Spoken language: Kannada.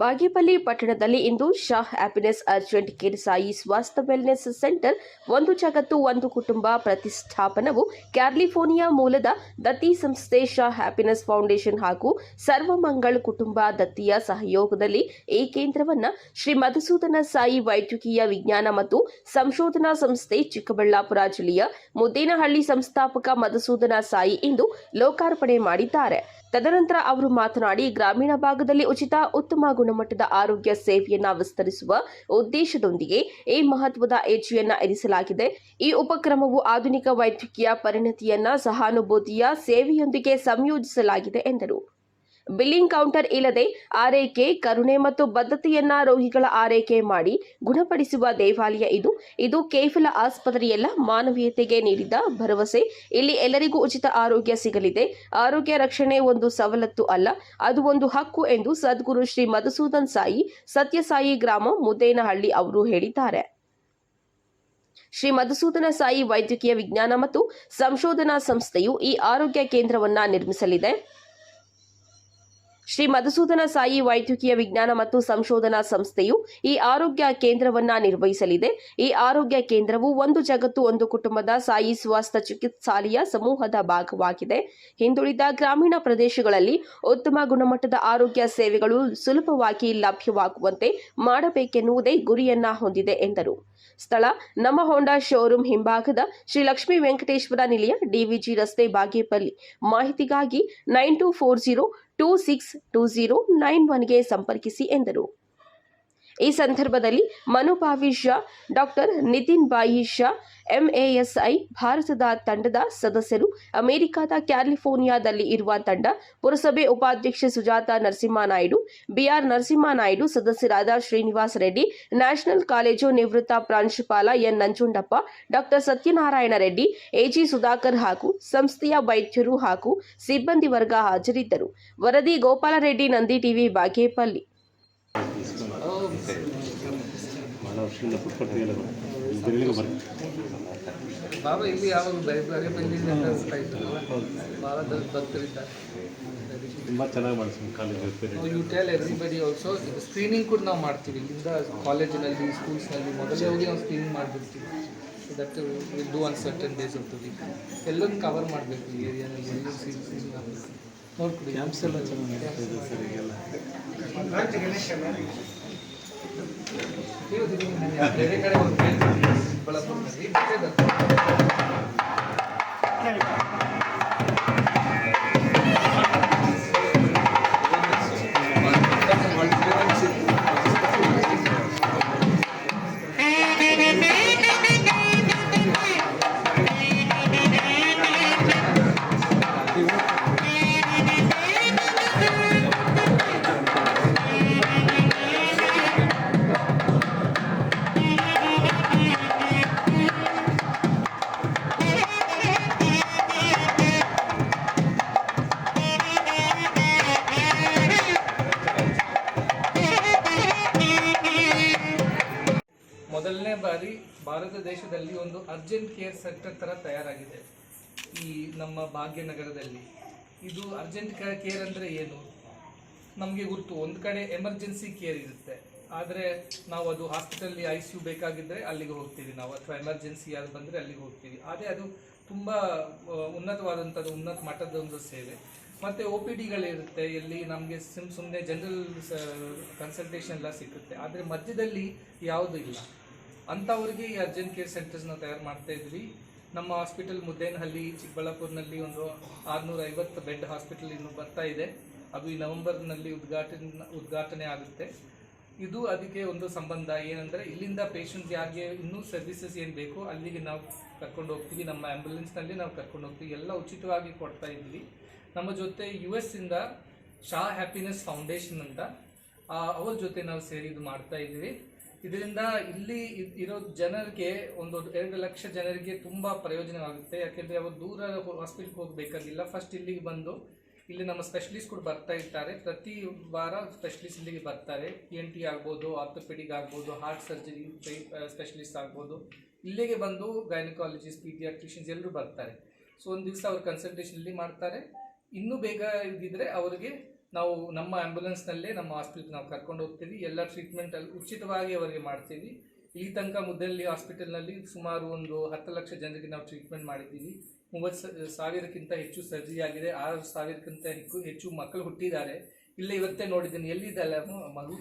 ಬಾಗೇಪಲ್ಲಿ ಪಟ್ಟಣದಲ್ಲಿ ಇಂದು Shah happiness urgent care Sai Swasthya wellness centre ಒಂದು ಜಗತ್ತು, ಒಂದು ಕುಟುಂಬ ಪ್ರತಿಷ್ಠಾಪನವು ಕ್ಯಾಲಿಫೋರ್ನಿಯಾ ಮೂಲದ ದತ್ತಿ ಸಂಸ್ಥೆ ಶಾ ಹ್ಯಾಪಿನೆಸ್ ಫೌಂಡೇಶನ್ ಹಾಗೂ ಸರ್ವಮಂಗಳ್ ಕುಟುಂಬ ದತ್ತಿಯ ಸಹಯೋಗದಲ್ಲಿ ಈ ಕೇಂದ್ರವನ್ನ ಶ್ರೀ ಮಧುಸೂದನ ಸಾಯಿ ವೈದ್ಯಕೀಯ ವಿಜ್ಞಾನ ಮತ್ತು ಸಂಶೋಧನಾ ಸಂಸ್ಥೆ ಚಿಕ್ಕಬಳ್ಳಾಪುರ ಜಿಲ್ಲೆಯ ಮುದ್ದೇನಹಳ್ಳಿ ಸಂಸ್ಥಾಪಕ ಮಧುಸೂದನ ಸಾಯಿ ಇಂದು ಲೋಕಾರ್ಪಣೆ ಮಾಡಿದ್ದಾರೆ. ತದನಂತರ ಅವರು ಮಾತನಾಡಿ, ಗ್ರಾಮೀಣ ಭಾಗದಲ್ಲಿ ಉಚಿತ, ಉತ್ತಮ ಗುಣಮಟ್ಟದ ಆರೋಗ್ಯ ಸೇವೆಯನ್ನ ವಿಸ್ತರಿಸುವ ಉದ್ದೇಶದೊಂದಿಗೆ ಈ ಮಹತ್ವದ ಹೆಜ್ಜೆಯನ್ನ ಇರಿಸಲಾಗಿದೆ. ಈ ಉಪಕ್ರಮವು ಆಧುನಿಕ ವೈದ್ಯಕೀಯ ಪರಿಣತಿಯನ್ನ, ಸಹಾನುಭೂತಿಯ ಸೇವೆಯೊಂದಿಗೆ ಸಂಯೋಜಿಸಲಾಗಿದೆ ಎಂದರು. ಬಿಲ್ಲಿಂಗ್ ಕೌಂಟರ್ ಇಲ್ಲದೆ ಆರೈಕೆ, ಕರುಣೆ ಮತ್ತು ಬದ್ಧತೆಯನ್ನ ರೋಗಿಗಳ ಆರೈಕೆ ಮಾಡಿ ಗುಣಪಡಿಸುವ ದೇವಾಲಯ ಇದು. ಇದು ಕೇವಲ ಆಸ್ಪತ್ರೆಯಲ್ಲ, ಮಾನವೀಯತೆಗೆ ನೀಡಿದ ಭರವಸೆ. ಇಲ್ಲಿ ಎಲ್ಲರಿಗೂ ಉಚಿತ ಆರೋಗ್ಯ ಸಿಗಲಿದೆ. ಆರೋಗ್ಯ ರಕ್ಷಣೆ ಒಂದು ಸವಲತ್ತು ಅಲ್ಲ, ಅದು ಒಂದು ಹಕ್ಕು ಎಂದು ಸದ್ಗುರು ಶ್ರೀ ಮಧುಸೂದನ್ ಸಾಯಿ ಸತ್ಯಸಾಯಿ ಗ್ರಾಮ ಮುದ್ದೇನಹಳ್ಳಿ ಅವರು ಹೇಳಿದ್ದಾರೆ. ಶ್ರೀ ಮಧುಸೂದನ ಸಾಯಿ ವೈದ್ಯಕೀಯ ವಿಜ್ಞಾನ ಮತ್ತು ಸಂಶೋಧನಾ ಸಂಸ್ಥೆಯು ಈ ಆರೋಗ್ಯ ಕೇಂದ್ರವನ್ನ ನಿರ್ಮಿಸಲಿದೆ. ಶ್ರೀ ಮಧುಸೂದನ ಸಾಯಿ ವೈದ್ಯಕೀಯ ವಿಜ್ಞಾನ ಮತ್ತು ಸಂಶೋಧನಾ ಸಂಸ್ಥೆಯು ಈ ಆರೋಗ್ಯ ಕೇಂದ್ರವನ್ನ ನಿರ್ವಹಿಸಲಿದೆ. ಈ ಆರೋಗ್ಯ ಕೇಂದ್ರವು ಒಂದು ಜಗತ್ತು, ಒಂದು ಕುಟುಂಬದ ಸಾಯಿ ಸ್ವಾಸ್ಥ್ಯ ಚಿಕಿತ್ಸಾಲಯ ಸಮೂಹದ ಭಾಗವಾಗಿದೆ. ಹಿಂದುಳಿದ ಗ್ರಾಮೀಣ ಪ್ರದೇಶಗಳಲ್ಲಿ ಉತ್ತಮ ಗುಣಮಟ್ಟದ ಆರೋಗ್ಯ ಸೇವೆಗಳು ಸುಲಭವಾಗಿ ಲಭ್ಯವಾಗುವಂತೆ ಮಾಡಬೇಕೆನ್ನುವುದೇ ಗುರಿಯನ್ನ ಹೊಂದಿದೆ, ಎಂದರು. ಸ್ಥಳ ನಮ್ಮ ಹೋಂಡಾ ಶೋರೂಮ್ ಹಿಂಭಾಗದ ಶ್ರೀ ಲಕ್ಷ್ಮೀ ವೆಂಕಟೇಶ್ವರ ನಿಲಯ ಡಿವಿಜಿ ರಸ್ತೆ ಬಾಗೇಪಲ್ಲಿ. ಮಾಹಿತಿಗಾಗಿ nine two four zero two six two zero nine ಒನ್ಗೆ ಸಂಪರ್ಕಿಸಿ ಎಂದರು. ಈ ಸಂದರ್ಭದಲ್ಲಿ ಮನುಭಾವಿ ಶಾ ಡಾಕ್ಟರ್ ನಿತಿನ್ ಬಾಯಿ ಶಾ ಎಂಎಎಸ್ಐ, ಭಾರತದ ತಂಡದ ಸದಸ್ಯರು, ಅಮೆರಿಕದ ಕ್ಯಾಲಿಫೋರ್ನಿಯಾದಲ್ಲಿ ಇರುವ ತಂಡ, ಪುರಸಭೆ ಉಪಾಧ್ಯಕ್ಷೆ ಸುಜಾತ ನರಸಿಂಹನಾಯ್ಡು, ಬಿಆರ್ ನರಸಿಂಹನಾಯ್ಡು ಸದಸ್ಯರಾದ ಶ್ರೀನಿವಾಸ್ ರೆಡ್ಡಿ, ನ್ಯಾಷನಲ್ ಕಾಲೇಜು ನಿವೃತ್ತ ಪ್ರಾಂಶುಪಾಲ N Nanjundappa, doctor Satyanarayana Reddy, AG Sudhakar ಹಾಗೂ ಸಂಸ್ಥೆಯ ವೈದ್ಯರು ಹಾಗೂ ಸಿಬ್ಬಂದಿ ವರ್ಗ ಹಾಜರಿದ್ದರು. ವರದಿ ಗೋಪಾಲರೆಡ್ಡಿ ನಂದಿ ಟಿವಿ ಬಾಗೇಪಲ್ಲಿ. ಭಾಳ ವರ್ಷದಿಂದ ಪುಟ್ಪಟ್ಟಿಗೆಲ್ಲ ಬೆರಳಿಗೆ ಬರುತ್ತೆ ಬಾಬಾ ಇಲ್ಲಿ ಯಾವಾಗ ಭಾಳ ಭಕ್ತರಿದ್ದಾರೆ ತುಂಬ ಚೆನ್ನಾಗಿ ಮಾಡ್ತೀವಿ college period you tell everybody also screening ಕೂಡ ನಾವು ಮಾಡ್ತೀವಿ. ಇಲ್ಲಿಂದ ಕಾಲೇಜಿನಲ್ಲಿ ಸ್ಕೂಲ್ಸ್ನಲ್ಲಿ ಮೊದಲೇ ಹೋಗಿ ನಾವು screening ಮಾಡಿಬಿಡ್ತೀವಿ. That will do one certain days of the week ಎಲ್ಲನೂ ಕವರ್ ಮಾಡಬೇಕು ಈ ಏರಿಯಾನಲ್ಲಿ ಎಲ್ಲ ಸೀನ್ ಸೀನ್ ನೋಡ್ಕೊಡಿ. ಕ್ಯಾಂಪ್ಸ್ ಎಲ್ಲ ಚೆನ್ನಾಗಿ ಸರ್ ಈಗೆಲ್ಲ ನೀವು ತಿರುಗಿ ನಾನು ಯಾವ ಬೇರೆ ಕಡೆ ಒಂದು ಭಾರತ ದೇಶದಲ್ಲಿ ಒಂದು ಅರ್ಜೆಂಟ್ ಕೇರ್ ಸೆಂಟರ್ ಥರ ತಯಾರಾಗಿದೆ. ಈ ನಮ್ಮ ಭಾಗ್ಯನಗರದಲ್ಲಿ. ಇದು ಅರ್ಜೆಂಟ್ ಕೇರ್ ಅಂದರೆ ಏನು? ನಮಗೆ ಗೊತ್ತು ಒಂದು ಕಡೆ ಎಮರ್ಜೆನ್ಸಿ ಕೇರ್ ಇರುತ್ತೆ. ಆದರೆ ನಾವು ಅದು ಹಾಸ್ಪಿಟಲ್ಲಿ ಐ ಸಿ ಯು ಬೇಕಾಗಿದ್ದರೆ ಅಲ್ಲಿಗೆ ಹೋಗ್ತೀವಿ ನಾವು, ಅಥವಾ ಎಮರ್ಜೆನ್ಸಿ ಯಾರು ಬಂದರೆ ಅಲ್ಲಿಗೆ ಹೋಗ್ತೀವಿ. ಆದರೆ ಅದು ತುಂಬ ಉನ್ನತವಾದಂಥದ್ದು ಉನ್ನತ ಮಟ್ಟದ ಒಂದು ಸೇವೆ. ಮತ್ತು ಒ ಪಿ ಡಿಗಳಿರುತ್ತೆ ಎಲ್ಲಿ ನಮಗೆ ಸುಮ್ ಸುಮ್ಮನೆ ಜನರಲ್ ಕನ್ಸಲ್ಟೇಷನ್ ಎಲ್ಲ ಸಿಗುತ್ತೆ ಆದರೆ ಮಧ್ಯದಲ್ಲಿ ಯಾವುದೂ ಇಲ್ಲ. ಅಂಥವ್ರಿಗೆ ಈ ಅರ್ಜೆಂಟ್ ಕೇರ್ ಸೆಂಟರ್ಸ್ನ ತಯಾರು ಮಾಡ್ತಾ ಇದ್ವಿ. ನಮ್ಮ ಹಾಸ್ಪಿಟಲ್ ಮುದ್ದೇನಹಳ್ಳಿ ಚಿಕ್ಕಬಳ್ಳಾಪುರನಲ್ಲಿ ಒಂದು ಆರುನೂರ ಐವತ್ತು ಬೆಡ್ ಹಾಸ್ಪಿಟಲ್ ಇನ್ನು ಬರ್ತಾ ಇದೆ. ಅದು ಈ ನವೆಂಬರ್ನಲ್ಲಿ ಉದ್ಘಾಟನೆ ಉದ್ಘಾಟನೆ ಆಗುತ್ತೆ. ಇದು ಅದಕ್ಕೆ ಒಂದು ಸಂಬಂಧ. ಏನಂದರೆ ಇಲ್ಲಿಂದ ಪೇಷಂಟ್ ಯಾರಿಗೆ ಇನ್ನೂ ಸರ್ವಿಸಸ್ ಏನು ಬೇಕೋ ಅಲ್ಲಿಗೆ ನಾವು ಕರ್ಕೊಂಡು ಹೋಗ್ತೀವಿ. ನಮ್ಮ ಆ್ಯಂಬುಲೆನ್ಸ್ನಲ್ಲಿ ನಾವು ಕರ್ಕೊಂಡು ಹೋಗ್ತೀವಿ. ಎಲ್ಲ ಉಚಿತವಾಗಿ ಕೊಡ್ತಾ ಇದ್ವಿ. ನಮ್ಮ ಜೊತೆ ಯು ಇಂದ ಶಾ ಹ್ಯಾಪಿನೆಸ್ ಫೌಂಡೇಶನ್ ಅಂತ ಅವ್ರ ಜೊತೆ ನಾವು ಸೇರಿ ಇದು ಮಾಡ್ತಾ ಇದ್ದೀವಿ ಇದರಿಂದ ಇಲ್ಲಿ ಇರೋ ಜನರಿಗೆ ಒಂದು ಎರಡು ಲಕ್ಷ ಜನರಿಗೆ ತುಂಬ ಪ್ರಯೋಜನವಾಗುತ್ತೆ. ಯಾಕೆಂದರೆ ಅವರು ದೂರ ಹಾಸ್ಪಿಟ್ಲ್ಗೆ ಹೋಗಬೇಕಾಗಿಲ್ಲ. ಫಸ್ಟ್ ಇಲ್ಲಿಗೆ ಬಂದು ಇಲ್ಲಿ ನಮ್ಮ ಸ್ಪೆಷಲಿಸ್ಟ್ ಕೂಡ ಬರ್ತಾ ಇರ್ತಾರೆ. ಪ್ರತಿ ವಾರ ಸ್ಪೆಷಲಿಸ್ಟ್ ಇಲ್ಲಿಗೆ ಬರ್ತಾರೆ. ಪಿ ಎನ್ ಟಿ ಆಗ್ಬೋದು ಆರ್ಥೋಪೆಡಿಕ್ ಆಗ್ಬೋದು ಹಾರ್ಟ್ ಸರ್ಜರಿ ಸ್ಪೆಷಲಿಸ್ಟ್ ಆಗ್ಬೋದು. ಇಲ್ಲಿಗೆ ಬಂದು ಗೈನಕಾಲಜಿಸ್ಟ್ ಪೀಡಿಯಾಟ್ರಿಷಿಯನ್ಸ್ ಎಲ್ಲರೂ ಬರ್ತಾರೆ. ಸೊ ಒಂದು ದಿವಸ ಅವ್ರ ಕನ್ಸಲ್ಟೇಷನ್ ಇಲ್ಲಿ ಮಾಡ್ತಾರೆ. ಇನ್ನೂ ಬೇಗ ಇದ್ದಿದ್ರೆ ಅವರಿಗೆ ನಾವು ನಮ್ಮ ಆ್ಯಂಬುಲೆನ್ಸ್ನಲ್ಲೇ ನಮ್ಮ ಹಾಸ್ಪಿಟ್ಲ್ ನಾವು ಕರ್ಕೊಂಡು ಹೋಗ್ತೀವಿ. ಎಲ್ಲ ಟ್ರೀಟ್ಮೆಂಟ್ ಅಲ್ಲಿ ಉಚಿತವಾಗಿ ಅವರಿಗೆ ಮಾಡ್ತೀವಿ. ಇಲ್ಲಿ ತನಕ ಮುದ್ದಲ್ಲಿ ಹಾಸ್ಪಿಟಲ್ನಲ್ಲಿ ಸುಮಾರು ಒಂದು ಹತ್ತು ಲಕ್ಷ ಜನರಿಗೆ ನಾವು ಟ್ರೀಟ್ಮೆಂಟ್ ಮಾಡಿದ್ದೀವಿ. ಮೂವತ್ತು ಸಾವಿರಕ್ಕಿಂತ ಹೆಚ್ಚು ಸರ್ಜರಿ ಆಗಿದೆ. ಆರು ಸಾವಿರಕ್ಕಿಂತ ಹೆಚ್ಚು ಹೆಚ್ಚು ಮಕ್ಕಳು ಹುಟ್ಟಿದ್ದಾರೆ. ಇಲ್ಲೇ ಇವತ್ತೇ ನೋಡಿದ್ದೀನಿ. ಎಲ್ಲಿದ್ದಲ್ಲ ಮಗು?